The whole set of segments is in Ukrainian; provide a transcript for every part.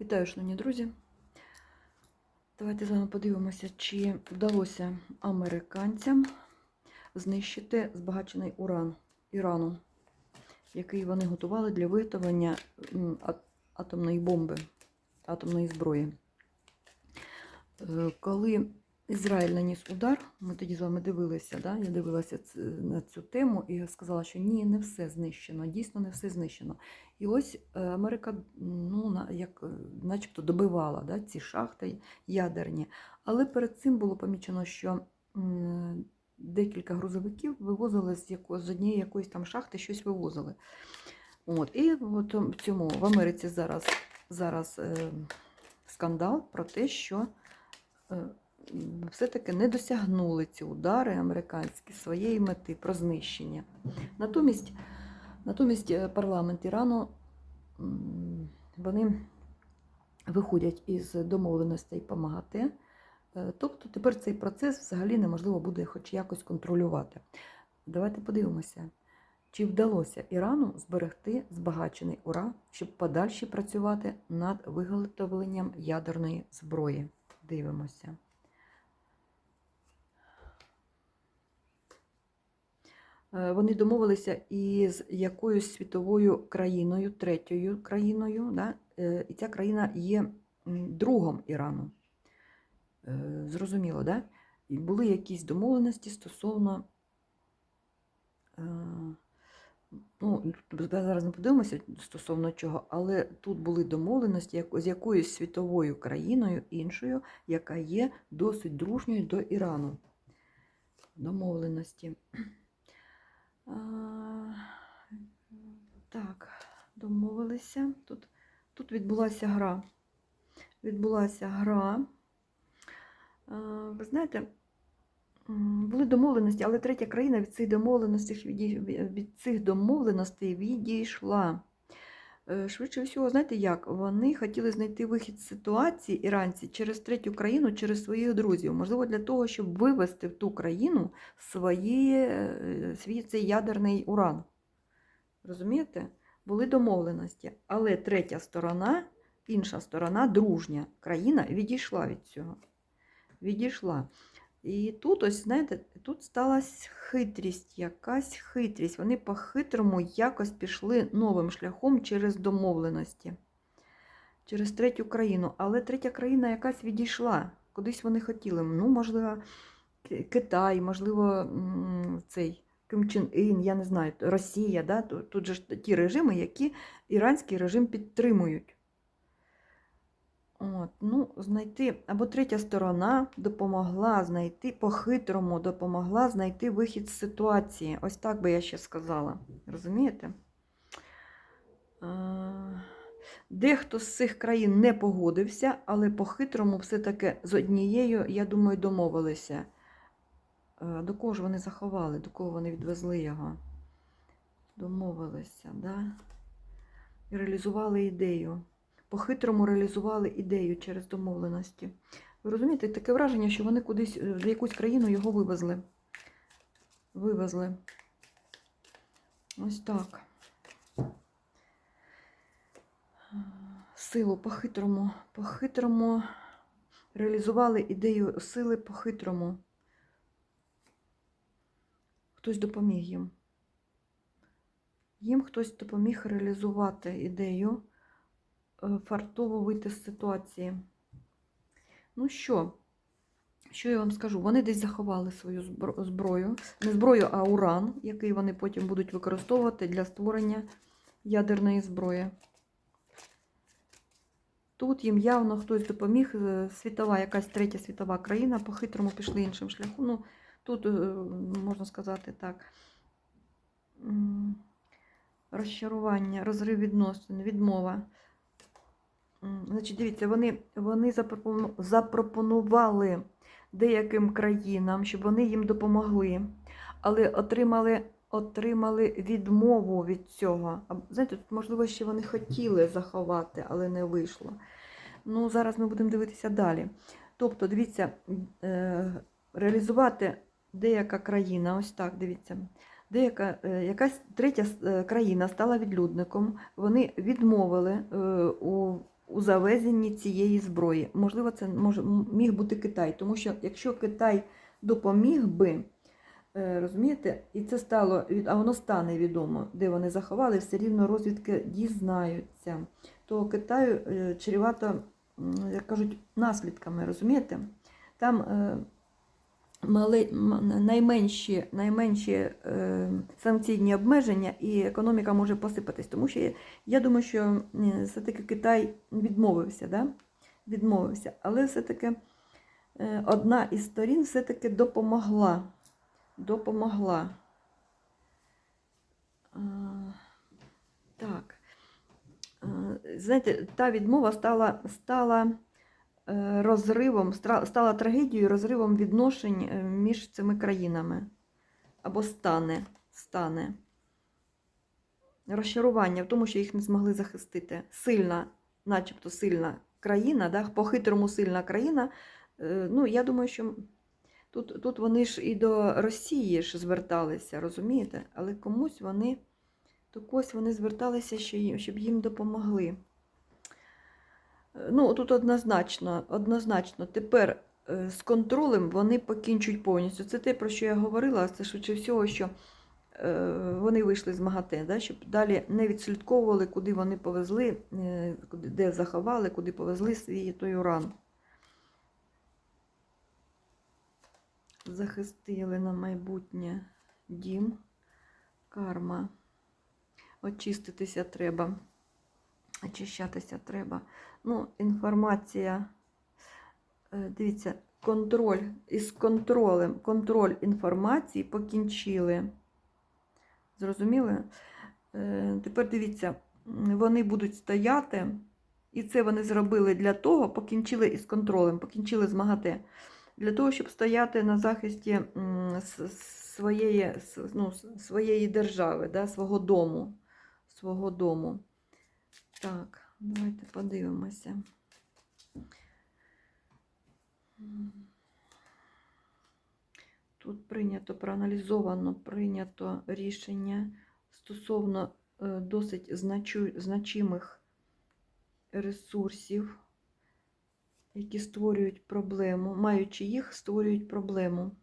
Вітаю, шановні друзі. Давайте з вами подивимося, чи вдалося американцям знищити збагачений уран Ірану, який вони готували для виготовлення атомної бомби, атомної зброї. Е, Коли Ізраїль наніс удар, ми тоді з вами дивилися, да? я дивилася на цю тему і сказала, що ні, не все знищено, дійсно не все знищено. І ось е, Америка ну, як, е, начебто добивала да, ці шахти ядерні. Але перед цим було помічено, що декілька грузовиків вивозили з, яко, з однієї якоїсь там шахти щось вивозили. От, і от цьому в Америці зараз, зараз е, скандал про те, що все-таки не досягнули ці удари американські своєї мети про знищення. Натомість, натомість е, парламент Ірану вони виходять із домовленостей ПАМАГАТЕ. Е, Тобто тепер цей процес взагалі неможливо буде хоч якось контролювати. Давайте подивимося, чи вдалося Ірану зберегти збагачений уран, щоб подальше працювати над виготовленням ядерної зброї. Дивимося. Вони домовилися із якоюсь світовою країною, третьою країною, да? е, і ця країна є другом Ірану. Е, Зрозуміло, да? І були якісь домовленості стосовно. е, Ну, зараз не подивимося стосовно чого, але тут були домовленості з якоюсь світовою країною іншою, яка є досить дружньою до Ірану. Домовленості. А, так, домовилися. Тут, тут відбулася гра. Відбулася гра. Ви знаєте, були домовленості, але третя країна від цих домовленостей від цих домовленостей відійшла. Е, Швидше всього, знаєте як? Вони хотіли знайти вихід з ситуації іранці через третю країну, через своїх друзів. Можливо, для того, щоб вивести в ту країну свої, е, свій цей ядерний уран. Розумієте? Були домовленості. Але третя сторона, інша сторона, дружня країна, відійшла від цього. Відійшла. І тут, ось, знаєте, тут сталася хитрість, якась хитрість. Вони по-хитрому якось пішли новим шляхом через домовленості, через третю країну. Але третя країна якась відійшла. Кудись вони хотіли. Ну, можливо, Китай, можливо, цей Ким Чен Ін, я не знаю, Росія. Да? Тут же ті режими, які іранський режим підтримують. От, ну, знайти, або третя сторона допомогла знайти, по-хитрому допомогла знайти вихід з ситуації. Ось так би я ще сказала. Розумієте? Дехто з цих країн не погодився, але по-хитрому все-таки з однією, я думаю, домовилися. Е, До кого ж вони заховали, до кого вони відвезли його? Домовилися, да? Реалізували ідею по-хитрому реалізували ідею через домовленості. Ви розумієте, таке враження, що вони кудись е, в якусь країну його вивезли. Вивезли. Ось так. Силу по-хитрому, по-хитрому реалізували ідею сили по-хитрому. Хтось допоміг їм. Їм хтось допоміг реалізувати ідею е, фартово вийти з ситуації. Ну що, що я вам скажу? Вони десь заховали свою зброю. Не зброю, а уран, який вони потім будуть використовувати для створення ядерної зброї. Тут їм явно хтось допоміг, е, світова, якась третя світова країна, по-хитрому пішли іншим шляхом. Ну, тут, е, можна сказати так, розчарування, розрив відносин, відмова. Значить, дивіться, вони, вони запропонували деяким країнам, щоб вони їм допомогли, але отримали, отримали відмову від цього. Знаєте, тут, можливо, ще вони хотіли заховати, але не вийшло. Ну, зараз ми будемо дивитися далі. Тобто, дивіться, е, реалізувати деяка країна, ось так, дивіться. Деяка е, якась третя е, країна стала відлюдником. Вони відмовили е, у у завезенні цієї зброї. Можливо, це може, міг бути Китай, тому що якщо Китай допоміг би, розумієте, і це стало, а воно стане відомо, де вони заховали, все рівно розвідки дізнаються, то Китаю чревато, м, як кажуть, наслідками, розумієте? Там мали, найменші, найменші е, санкційні обмеження, і економіка може посипатись. Тому що я, думаю, що е, все-таки Китай відмовився, да? відмовився. але все-таки е, одна із сторін все-таки допомогла. Допомогла. А, так. Е, Знаєте, та відмова стала, стала е, розривом, стала трагедією, розривом відношень е, між цими країнами. Або стане, стане. Розчарування в тому, що їх не змогли захистити. Сильна, начебто сильна країна, да? по-хитрому сильна країна. Е, Ну, я думаю, що тут, тут вони ж і до Росії ж зверталися, розумієте? Але комусь вони, до когось вони зверталися, щоб їм допомогли. Ну, тут однозначно, однозначно, тепер е, з контролем вони покінчують повністю. Це те, про що я говорила, це швидше всього, що е, вони вийшли з МАГАТЕ, да, щоб далі не відслідковували, куди вони повезли, е, де заховали, куди повезли свій той уран. Захистили на майбутнє дім, карма. Очиститися треба, очищатися треба. Ну, інформація, е, дивіться, контроль із контролем, контроль інформації покінчили. Зрозуміли? Е, Тепер дивіться, вони будуть стояти, і це вони зробили для того, покінчили із контролем, покінчили з МАГАТЕ, для того, щоб стояти на захисті своєї, ну, своєї держави, да, свого дому. Свого дому. Так, давайте подивимося. Тут прийнято, проаналізовано прийнято рішення стосовно е, досить значимих ресурсів, які створюють проблему, маючи їх, створюють проблему.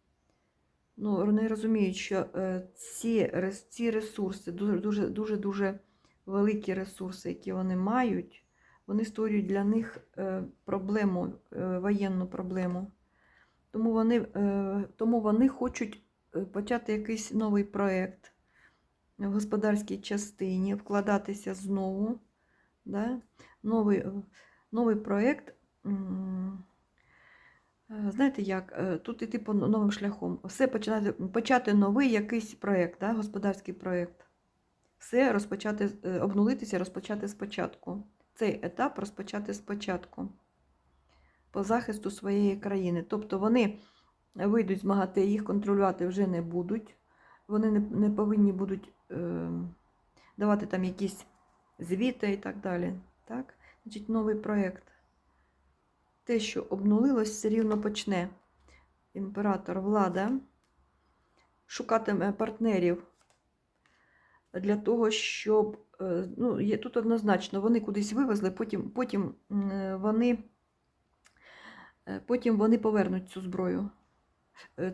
Ну, вони розуміють, що е, ці, ці ресурси, дуже, дуже, дуже, дуже великі ресурси, які вони мають, вони створюють для них е, проблему, е, воєнну проблему. Тому вони, е, тому вони хочуть почати якийсь новий проєкт в господарській частині, вкладатися знову. Да? Новий, новий проєкт. Знаєте як, тут іти по новим шляхом. Все починати, почати новий якийсь проєкт, да? господарський проєкт. Все розпочати, е, обнулитися, розпочати спочатку. Цей етап розпочати спочатку по захисту своєї країни. Тобто вони вийдуть з МАГАТЕ, їх контролювати вже не будуть. Вони не, не повинні будуть е, давати там якісь звіти і так далі. Так? Значить, новий проєкт. Те, що обнулилось, все рівно почне. Імператор влада шукатиме партнерів для того, щоб е, ну, є, тут однозначно вони кудись вивезли, потім, потім е, вони. Е, Потім вони повернуть цю зброю.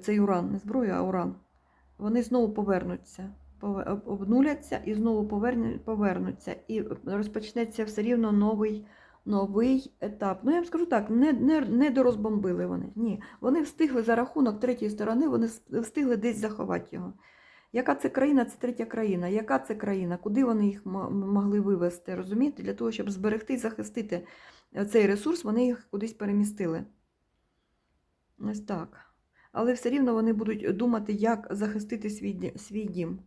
Цей уран, не зброю, а уран. Вони знову повернуться, обнуляться і знову повернуться. І розпочнеться все рівно новий, новий етап. Ну, я вам скажу так, не, не, не дорозбомбили вони. Ні. Вони встигли за рахунок третьої сторони, вони встигли десь заховати його. Яка це країна? Це третя країна. Яка це країна? Куди вони їх могли вивезти? Розумієте? Для того, щоб зберегти і захистити е, цей ресурс, вони їх кудись перемістили. Ось так. Але все рівно вони будуть думати, як захистити свій, свій дім.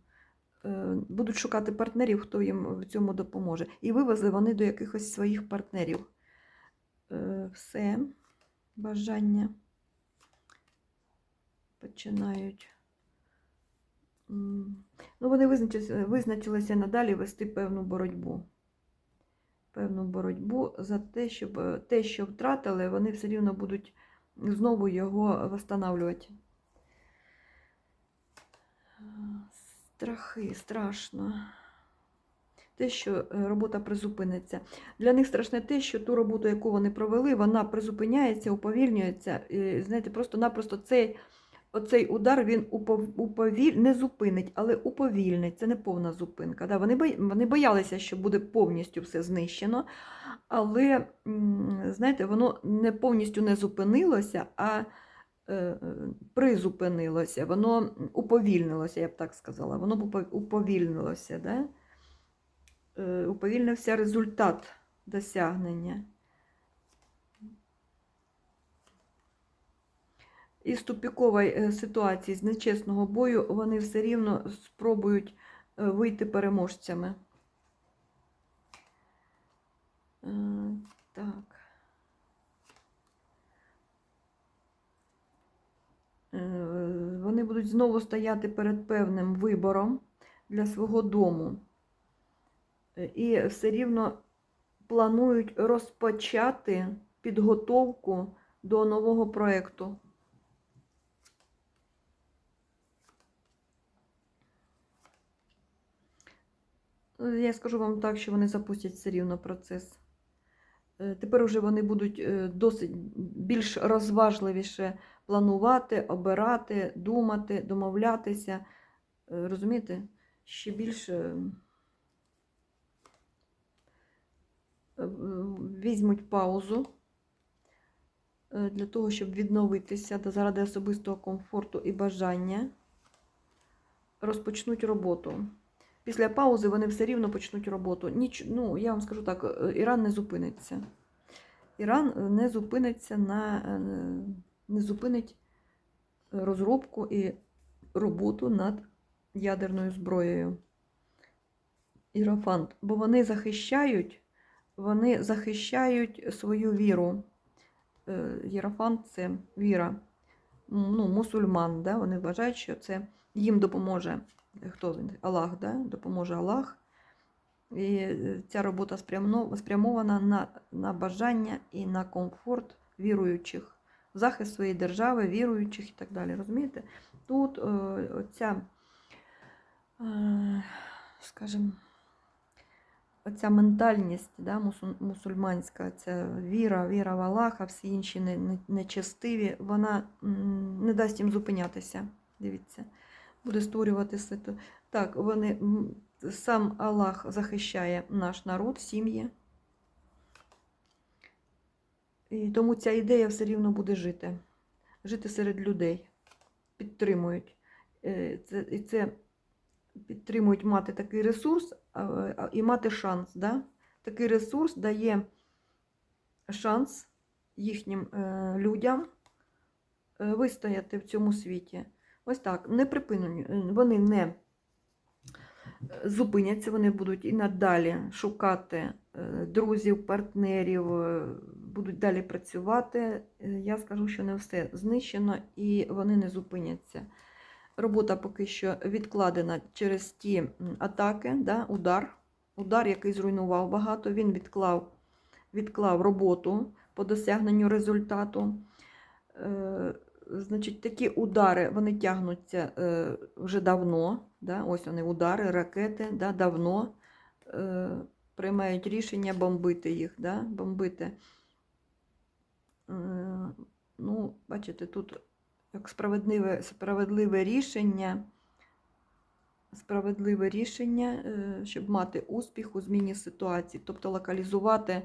Е, Будуть шукати партнерів, хто їм в цьому допоможе. І вивезли вони до якихось своїх партнерів. Е, Все. Бажання починають. Ну, вони визначилися, визначилися надалі вести певну боротьбу. Певну боротьбу за те, щоб е, те, що втратили, вони все рівно будуть знову його восстанавливати. Страхи, страшно. те, що е, робота призупиниться. Для них страшне те, що ту роботу, яку вони провели, вона призупиняється, уповільнюється. І, знаєте, просто-напросто цей, оцей удар він уповіль... не зупинить, але уповільнить. Це не повна зупинка. Да? Вони, вони боялися, що буде повністю все знищено. Але, знаєте, воно не повністю не зупинилося, а е, призупинилося, воно уповільнилося, я б так сказала. Воно уповільнилося, да? Е, уповільнився результат досягнення. Із тупікової е, ситуації, з нечесного бою, вони все рівно спробують е, вийти переможцями. Е, Так. Вони будуть знову стояти перед певним вибором для свого дому. І все рівно планують розпочати підготовку до нового проєкту. Я скажу вам так, що вони запустять все рівно процес. Е, Тепер уже вони будуть е, досить більш розважливіше планувати, обирати, думати, домовлятися. Е, Розумієте? Ще більше е, візьмуть паузу е, для того, щоб відновитися заради особистого комфорту і бажання розпочнуть роботу. Після паузи вони все рівно почнуть роботу. Ніч, ну, я вам скажу так, е, Іран не зупиниться. Іран е, не зупиниться на е, не зупинить розробку і роботу над ядерною зброєю. Ірафант. Бо вони захищають, вони захищають свою віру. Єрофант це віра. Ну, мусульман, да? вони вважають, що це їм допоможе. Хто він? Аллах, да? допоможе Аллах. І е, ця робота спрямована на, на бажання і на комфорт віруючих, захист своєї держави, віруючих і так далі. Розумієте? Тут е, оця, е, скажімо, оця ментальність да, мусульманська, ця віра, віра в Аллаха, всі інші не- не- нечестиві, вона не дасть їм зупинятися. Дивіться, буде створювати ситу. Так, вони, сам Аллах захищає наш народ, сім'ї. І тому ця ідея все рівно буде жити. Жити серед людей. Підтримують. Е, Це, і це підтримують мати такий ресурс і мати шанс. Да? Такий ресурс дає шанс їхнім е, людям е, вистояти в цьому світі. Ось так, не припинені, е, вони не е, зупиняться, вони будуть і надалі шукати е, друзів, партнерів, будуть далі працювати. Я скажу, що не все знищено і вони не зупиняться. Робота поки що відкладена через ті атаки, да, удар. Удар, який зруйнував багато, він відклав, відклав роботу по досягненню результату. Значить, такі удари вони тягнуться е, вже давно. Да? Ось вони удари, ракети, да? давно е, приймають рішення бомбити їх, да? бомбити. Е, ну, бачите, тут як справедливе, справедливе рішення, справедливе рішення, е, щоб мати успіх у зміні ситуації, тобто локалізувати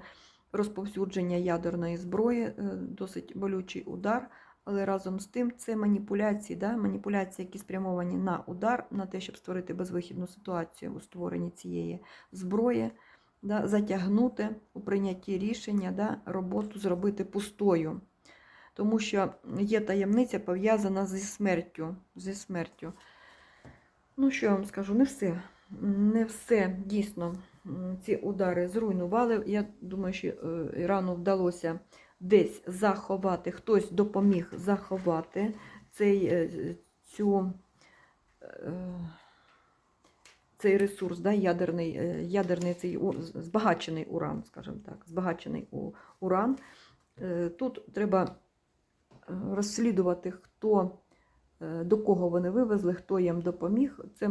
розповсюдження ядерної зброї, е, досить болючий удар. Але разом з тим це маніпуляції, да? маніпуляції, які спрямовані на удар, на те, щоб створити безвихідну ситуацію у створенні цієї зброї, да? затягнути у прийнятті рішення, да? роботу зробити пустою. Тому що є таємниця пов'язана зі смертю. Зі смертю. Ну, що я вам скажу, не все. Не все дійсно ці удари зруйнували. Я думаю, що е, Ірану вдалося десь заховати, хтось допоміг заховати цей, е, цю, е, цей ресурс, да, ядерний, е, ядерний цей збагачений уран, скажімо так, збагачений уран. Тут треба розслідувати, хто до кого вони вивезли, хто їм допоміг. Це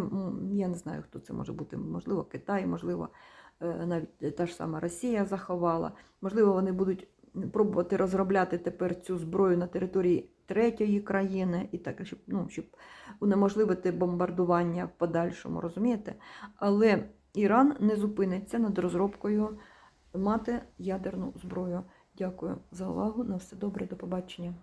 я не знаю, хто це може бути. Можливо, Китай, можливо, навіть та ж сама Росія заховала. Можливо, вони будуть пробувати розробляти тепер цю зброю на території третьої країни, і так, щоб, ну, щоб унеможливити бомбардування в подальшому, розумієте? Але Іран не зупиниться над розробкою мати ядерну зброю. Дякую за увагу. На все добре, до побачення.